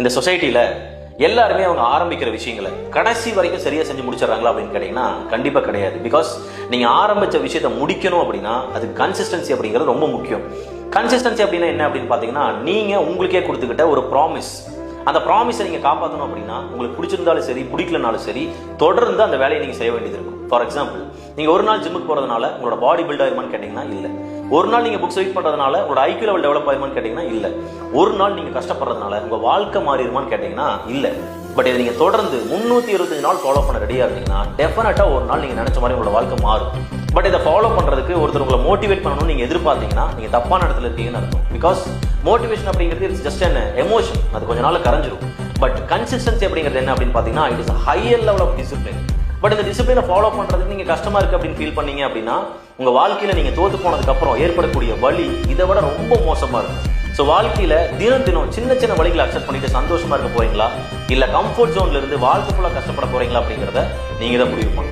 இந்த சொசைட்டியில் எல்லாருமே அவங்க ஆரம்பிக்கிற விஷயங்களை கடைசி வரைக்கும் சரியாக செஞ்சு முடிச்சிடறாங்களா அப்படின்னு கேட்டிங்கன்னா கண்டிப்பாக கிடையாது. பிகாஸ் நீங்கள் ஆரம்பிச்ச விஷயத்தை முடிக்கணும் அப்படின்னா அது கன்சிஸ்டன்சி அப்படிங்கிறது ரொம்ப முக்கியம். கன்சிஸ்டன்சி அப்படின்னா என்ன அப்படின்னு பார்த்தீங்கன்னா நீங்கள் உங்களுக்கே கொடுத்துக்கிட்ட ஒரு ப்ராமிஸ் அந்த ப்ராமிஸை நீங்கள் காப்பாற்றணும் அப்படின்னா உங்களுக்கு பிடிச்சிருந்தாலும் சரி பிடிக்கலனாலும் சரி தொடர்ந்து அந்த வேலையை நீங்கள் செய்ய வேண்டியது இருக்கும். ஃபார் எக்ஸாம்பிள் நீங்கள் ஒரு நாள் ஜிம்முக்கு போகிறதுனால உங்களோட பாடி பில்ட் ஆயிருமான்னு கேட்டிங்கன்னா இல்லை. ஒரு நாள் நீங்கள் புக்ஸ் ரீட் பண்ணுறதுனால உங்களோட ஐக்கிய லெவல் டெவலப் ஆயிருமான்னு கேட்டீங்கன்னா இல்லை. ஒரு நாள் நீங்கள் கஷ்டப்படுறதுனால உங்கள் வாழ்க்கை மாறிடுமான்னு கேட்டீங்கன்னா இல்லை. பட் இதை நீங்கள் தொடர்ந்து முந்நூற்றி இருபத்தஞ்சு நாள் ஃபாலோ பண்ண ரெடியாக இருந்தீங்கன்னா டெஃபினட்டாக ஒரு நாள் நீங்கள் நினைச்ச மாதிரி உங்களோட வாழ்க்கை மாறும். பட் இதை ஃபாலோ பண்றதுக்கு ஒருத்தர் உங்களை மோட்டிவேட் பண்ணணும்னு நீங்கள் எதிர்பார்த்தீங்கன்னா நீங்கள் தப்பான இடத்துல இருக்கீங்கன்னு அர்த்தம். பிகாஸ் மோட்டிவேஷன் அப்படிங்கிறது இட்ஸ் ஜஸ்ட் என்ன எமோஷன் அது கொஞ்ச நாள் கரைஞ்சிரும். பட் கன்சிஸ்டன்சி அப்படிங்கிறது என்ன அப்படின்னு பார்த்தீங்கன்னா it is higher level of discipline but இந்த டிசிப்ளினை ஃபாலோ பண்ணுறதுக்கு நீங்கள் கஷ்டமாக இருக்கு அப்படின்னு ஃபீல் பண்ணீங்க அப்படின்னா உங்கள் வாழ்க்கையில் நீங்கள் தோத்து போனதுக்கப்புறம் ஏற்படக்கூடிய வலி இதை விட ரொம்ப மோசமாக இருக்கும். ஸோ வாழ்க்கையில் தினம் தினம் சின்ன சின்ன வழிகளை அக்செப்ட் பண்ணிட்டு சந்தோஷமாக இருக்க போகிறீங்களா இல்லை கம்ஃபர்ட் ஜோன்லேருந்து வாழ்க்கை ஃபுல்லாக கஷ்டப்பட போகிறீங்களா அப்படிங்கிறத நீங்கள் தான் முடிவு பண்ணணும்.